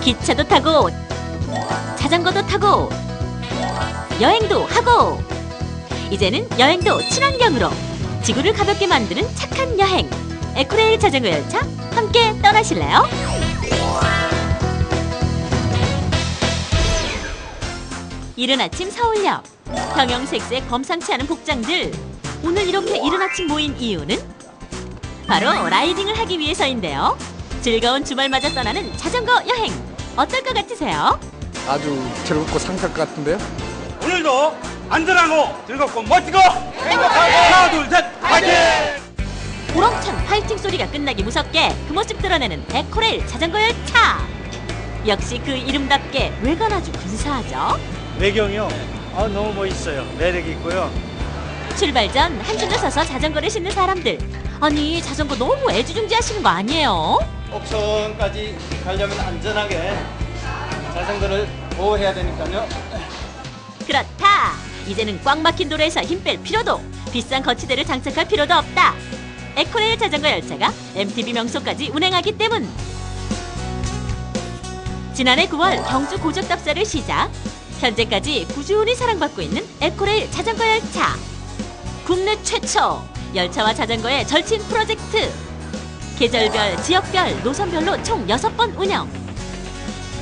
기차도 타고 자전거도 타고 여행도 하고. 이제는 여행도 친환경으로 지구를 가볍게 만드는 착한 여행. 에코레일 자전거 열차 함께 떠나실래요? 이른 아침 서울역 형형색색 범상치 않은 복장들. 오늘 이렇게 이른 아침 모인 이유는? 바로 라이딩을 하기 위해서인데요. 즐거운 주말마저 떠나는 자전거 여행 어떨 것 같으세요? 아주 즐겁고 상쾌할 것 같은데요? 오늘도 안전하고 즐겁고 멋지고 행복하게 하나 둘셋 파이팅! 우렁찬 파이팅 소리가 끝나기 무섭게 그 모습 드러내는 에코레일 자전거 열차 역시 그 이름답게 외관 아주 근사하죠 외경이요 아, 너무 멋있어요 매력이 있고요 출발 전 한 줄로 서서 자전거를 싣는 사람들 아니 자전거 너무 애지중지하시는 거 아니에요? 옥천까지 가려면 안전하게 자전거를 보호해야 되니까요. 그렇다. 이제는 꽉 막힌 도로에서 힘 뺄 필요도 비싼 거치대를 장착할 필요도 없다. 에코레일 자전거 열차가 MTB 명소까지 운행하기 때문. 지난해 9월 경주 고적 답사를 시작. 현재까지 꾸준히 사랑받고 있는 에코레일 자전거 열차. 국내 최초 열차와 자전거의 절친 프로젝트. 계절별, 지역별, 노선별로 총 6번 운영.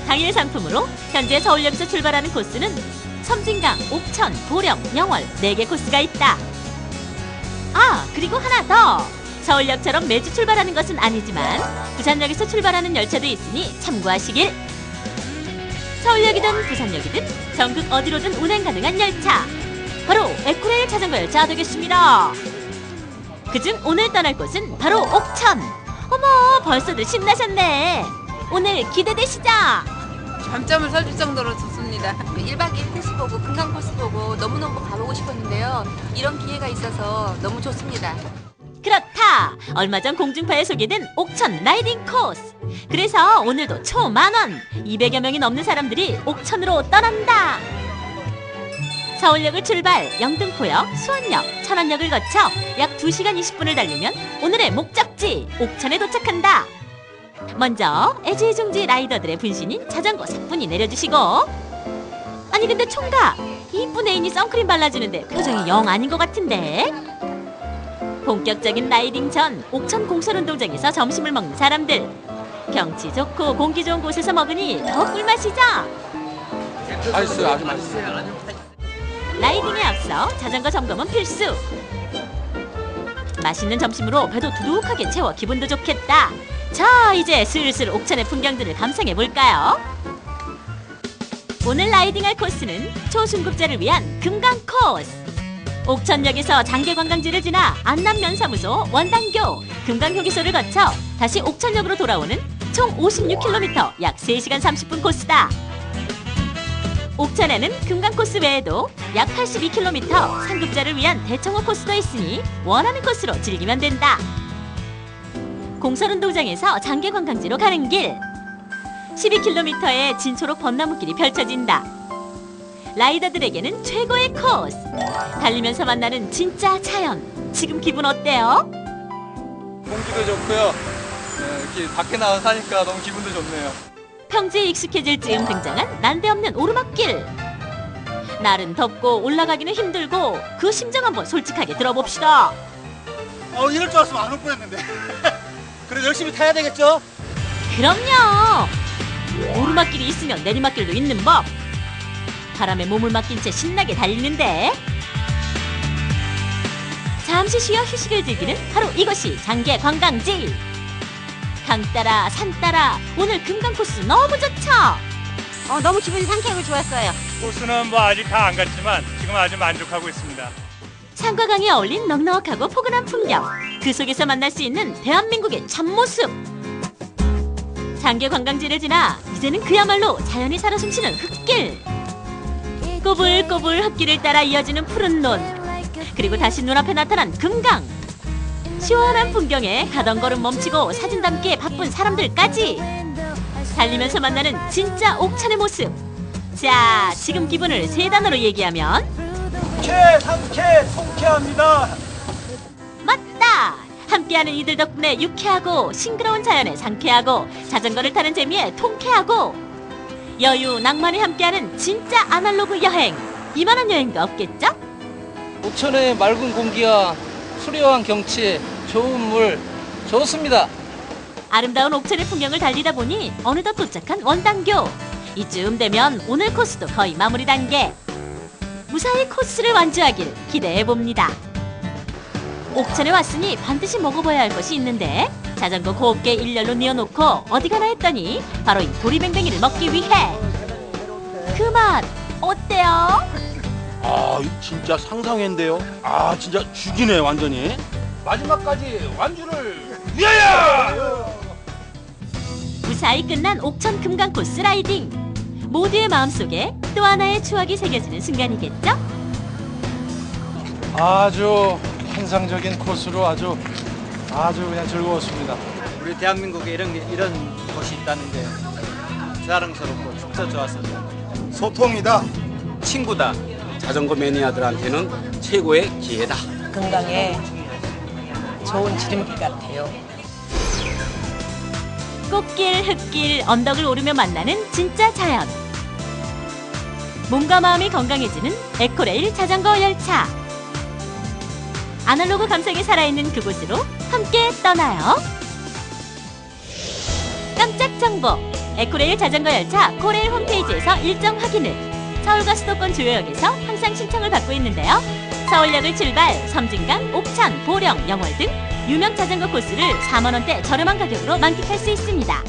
당일 상품으로 현재 서울역에서 출발하는 코스는 섬진강, 옥천, 보령, 영월 4개 코스가 있다. 아, 그리고 하나 더. 서울역처럼 매주 출발하는 것은 아니지만 부산역에서 출발하는 열차도 있으니 참고하시길. 서울역이든 부산역이든 전국 어디로든 운행 가능한 열차. 바로 에코레일 자전거 열차 되겠습니다. 그중 오늘 떠날 곳은 바로 옥천. 어머, 벌써들 신나셨네. 오늘 기대되시죠? 밤잠을 설줄 정도로 좋습니다. 1박 2일 택시 보고 금강 코스 보고 너무너무 가보고 싶었는데요. 이런 기회가 있어서 너무 좋습니다. 그렇다. 얼마 전 공중파에 소개된 옥천 라이딩 코스. 그래서 오늘도 초만원 200여 명이 넘는 사람들이 옥천으로 떠난다. 서울역을 출발 영등포역, 수원역, 천안역을 거쳐 약 2시간 20분을 달리면 오늘의 목적지 옥천에 도착한다. 먼저 애지중지 라이더들의 분신인 자전거 사뿐히 내려주시고 아니 근데 총각 이쁜 애인이 선크림 발라주는데 표정이 영 아닌 것 같은데 본격적인 라이딩 전 옥천 공설운동장에서 점심을 먹는 사람들 경치 좋고 공기 좋은 곳에서 먹으니 더 꿀맛이죠 맛있어요, 아주 맛있어요. 라이딩에 앞서 자전거 점검은 필수. 맛있는 점심으로 배도 두둑하게 채워 기분도 좋겠다. 자 이제 슬슬 옥천의 풍경들을 감상해 볼까요? 오늘 라이딩할 코스는 초중급자를 위한 금강 코스. 옥천역에서 장계관광지를 지나 안남면사무소 원당교 금강휴게소를 거쳐 다시 옥천역으로 돌아오는 총 56km 약 3시간 30분 코스다. 옥천에는 금강 코스 외에도 약 82km 상급자를 위한 대청호 코스도 있으니 원하는 코스로 즐기면 된다. 공설운동장에서 장계관광지로 가는 길 12km의 진초록 벚나무길이 펼쳐진다. 라이더들에게는 최고의 코스. 달리면서 만나는 진짜 자연. 지금 기분 어때요? 공기도 좋고요. 네, 이렇게 밖에 나가 사니까 너무 기분도 좋네요. 평지에 익숙해질 즈음 등장한 난데없는 오르막길. 날은 덥고 올라가기는 힘들고 그 심정 한번 솔직하게 들어봅시다. 어 이럴 줄 알았으면 안 올 뻔했는데 그래도 열심히 타야 되겠죠? 그럼요. 오르막길이 있으면 내리막길도 있는 법. 바람에 몸을 맡긴 채 신나게 달리는데. 잠시 쉬어 휴식을 즐기는 바로 이것이 장계 관광지. 강 따라 산 따라 오늘 금강 코스 너무 좋죠. 어, 너무 기분이 상쾌하고 좋았어요. 코스는 뭐 아직 다 안 갔지만 지금 아주 만족하고 있습니다 산과 강이 어울린 넉넉하고 포근한 풍경. 그 속에서 만날 수 있는 대한민국의 참모습. 장계 관광지를 지나 이제는 그야말로 자연이 살아 숨쉬는 흙길. 꼬불꼬불 흙길을 따라 이어지는 푸른 논. 그리고 다시 눈앞에 나타난 금강. 시원한 풍경에 가던 걸음 멈추고 사진 담기에 바쁜 사람들까지. 달리면서 만나는 진짜 옥천의 모습. 자, 지금 기분을 세 단어로 얘기하면 쾌 상쾌 통쾌합니다 맞다! 함께하는 이들 덕분에 유쾌하고 싱그러운 자연에 상쾌하고 자전거를 타는 재미에 통쾌하고 여유, 낭만이 함께하는 진짜 아날로그 여행. 이만한 여행도 없겠죠? 옥천의 맑은 공기와 수려한 경치, 좋은 물, 좋습니다. 아름다운 옥천의 풍경을 달리다 보니 어느덧 도착한 원당교. 이쯤 되면 오늘 코스도 거의 마무리 단계. 무사히 코스를 완주하길 기대해 봅니다. 옥천에 왔으니 반드시 먹어봐야 할 것이 있는데 자전거 곱게 일렬로 뉘어놓고 어디 가나 했더니 바로 이 도리뱅뱅이를 먹기 위해 그 맛 어때요? 아 진짜 상상인데요 아 진짜 죽이네 완전히 마지막까지 완주를 위하여 무사히 끝난 옥천 금강 코스 라이딩. 모두의 마음속에 또 하나의 추억이 새겨지는 순간이겠죠? 아주 환상적인 코스로 아주 아주 그냥 즐거웠습니다. 우리 대한민국에 이런 게, 이런 곳이 있다는 게 자랑스럽고 진짜 좋았습니다. 소통이다 친구다. 자전거 매니아들한테는 최고의 기회다. 건강에 좋은 지름길 같아요. 꽃길, 흙길, 언덕을 오르며 만나는 진짜 자연. 몸과 마음이 건강해지는 에코레일 자전거 열차. 아날로그 감성이 살아있는 그곳으로 함께 떠나요. 깜짝 정보. 에코레일 자전거 열차 코레일 홈페이지에서 일정 확인을. 서울과 수도권 주요역에서 항상 신청을 받고 있는데요. 서울역을 출발, 섬진강, 옥천, 보령, 영월 등 유명 자전거 코스를 4만 원대 저렴한 가격으로 만끽할 수 있습니다.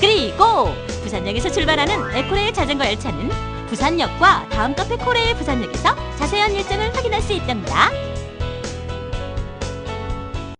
그리고 부산역에서 출발하는 에코레일 자전거 열차는 부산역과 다음 카페 코레일 부산역에서 자세한 일정을 확인할 수 있답니다.